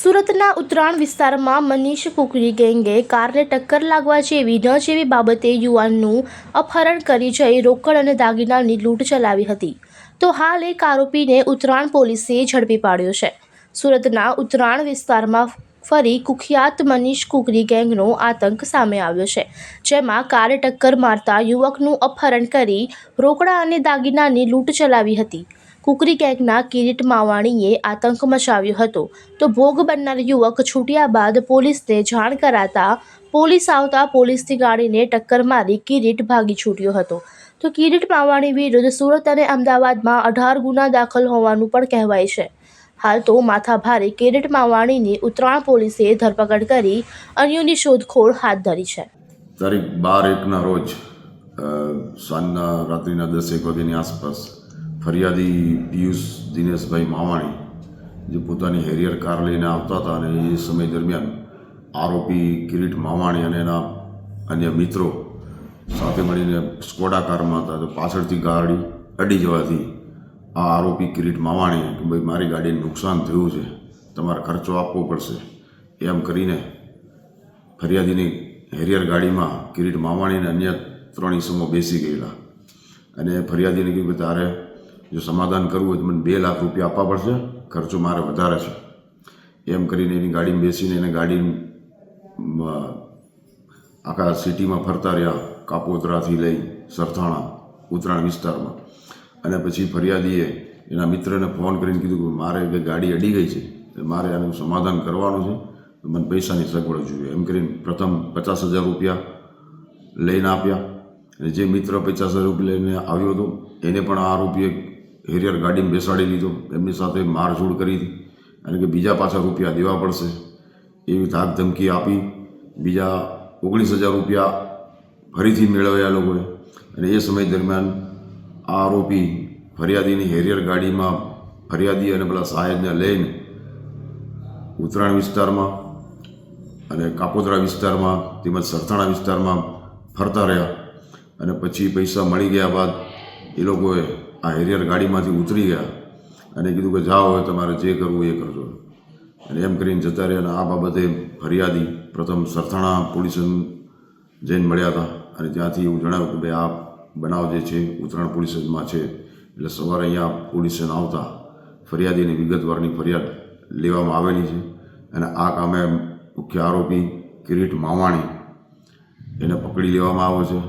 સુરતના ઉત્તરાણ વિસ્તારમાં મનીષ કુકરી ગેંગે કારને ટક્કર લાગવા જેવી ન જેવી બાબતે યુવાનનું અપહરણ કરી જઈ રોકડ અને દાગીનાની લૂંટ ચલાવી હતી. તો હાલ એક આરોપીને ઉત્તરાણ પોલીસે ઝડપી પાડ્યો છે. સુરતના ઉત્તરાણ વિસ્તારમાં ફરી કુખ્યાત મનીષ કુકરી ગેંગનો આતંક સામે આવ્યો છે, જેમાં કારે ટક્કર મારતા યુવકનું અપહરણ કરી રોકડા અને દાગીનાની લૂંટ ચલાવી હતી. કુકરી ગેંગના કિરીટ માવાણીએ આતંક મચાવ્યો હતો. તો ભોગ બનનાર યુવક છૂટ્યા બાદ પોલીસને જાણ કરાતા પોલીસ આવતા પોલીસની ગાડીને ટક્કર મારી કિરીટ ભાગી છૂટ્યો હતો. તો કિરીટ માવાણી વિરુદ્ધ સુરત અને અમદાવાદમાં અઢાર ગુના દાખલ હોવાનું પણ કહેવાય છે. હાલ તો માથાભારે કિરીટ માવાણીની ઉત્તરાણ પોલીસે ધરપકડ કરી અન્યોની શોધખોળ હાથ ધરી છે. તારીખ બાર એકના રોજ સાંજના રાત્રિના દસેક વાગ્યાની આસપાસ ફરિયાદી પિયુષ દિનેશભાઈ માવાણી જે પોતાની હેરિયર કાર લઈને આવતા હતા અને એ સમય દરમિયાન આરોપી કિરીટ માવાણી અને એના અન્ય મિત્રો સાથે મળીને સ્કોડા કારમાં હતા તો પાછળથી ગાડી અડી જવાથી આ આરોપી કિરીટ માવાણી કે ભાઈ મારી ગાડીને નુકસાન થયું છે, તમારે ખર્ચો આપવો પડશે. એમ કરીને ફરિયાદીની હેરિયર ગાડીમાં કિરીટ માવાણી અને અન્ય ત્રણ ઈસમો બેસી ગયેલા. અને ફરિયાદીને કહ્યું કે તારે જો સમાધાન કરવું હોય તો મને બે લાખ રૂપિયા આપવા પડશે. ખર્ચો મારે વધારે છે. એમ કરીને એની ગાડીમાં બેસીને એને ગાડી આખા સિટીમાં ફરતા રહ્યા કાપોતરાથી લઈ સરથાણા, ઉત્તરાયણ વિસ્તારમાં. અને પછી ફરિયાદીએ એના મિત્રને ફોન કરીને કીધું કે મારે ગાડી અડી ગઈ છે મારે આનું સમાધાન કરવાનું છે મને પૈસાની સગવડ જોઈએ. એમ કરીને પ્રથમ પચાસ હજાર રૂપિયા લઈને આપ્યા. અને જે મિત્ર પચાસ હજાર રૂપિયા લઈને આવ્યો હતો, એને પણ આ આરોપીએ હેરિયર ગાડીમાં બેસાડી લીધો. એમની સાથે મારઝૂડ કરી હતી. અને કે બીજા પાછા રૂપિયા દેવા પડશે. એવી ધાક ધમકી આપી. બીજા ઓગણીસ હજાર રૂપિયા ફરીથી મેળવ્યા લોકોએ. અને એ સમય દરમિયાન આ આરોપી ફરિયાદીની હેરિયર ગાડીમાં ફરિયાદી અને પેલા સાહેબને લઈને ઉત્તરાયણ વિસ્તારમાં અને કાપોદરા વિસ્તારમાં તેમજ સરથાણા વિસ્તારમાં ફરતા રહ્યા. અને પછી પૈસા મળી ગયા બાદ એ લોકોએ આ હેરિયર ગાડીમાંથી ઉતરી ગયા અને કીધું કે જાઓ, હવે તમારે જે કરવું એ કરજો. અને એમ કરીને જતા રહ્યા અને આ બાબતે ફરિયાદી પ્રથમ સરથાણા પોલીસ જઈને મળ્યા હતા અને ત્યાંથી એવું જણાવ્યું કે, ભાઈ, આ બનાવ જે છે, ઉત્તરાયણ પોલીસ સ્ટેશનમાં છે. એટલે સવારે અહીંયા પોલીસ સ્ટેશન આવતા ફરિયાદીની વિગતવારની ફરિયાદ લેવામાં આવેલી છે અને આ કામે મુખ્ય આરોપી કિરીટ માવાણી એને પકડી લેવામાં આવ્યો છે.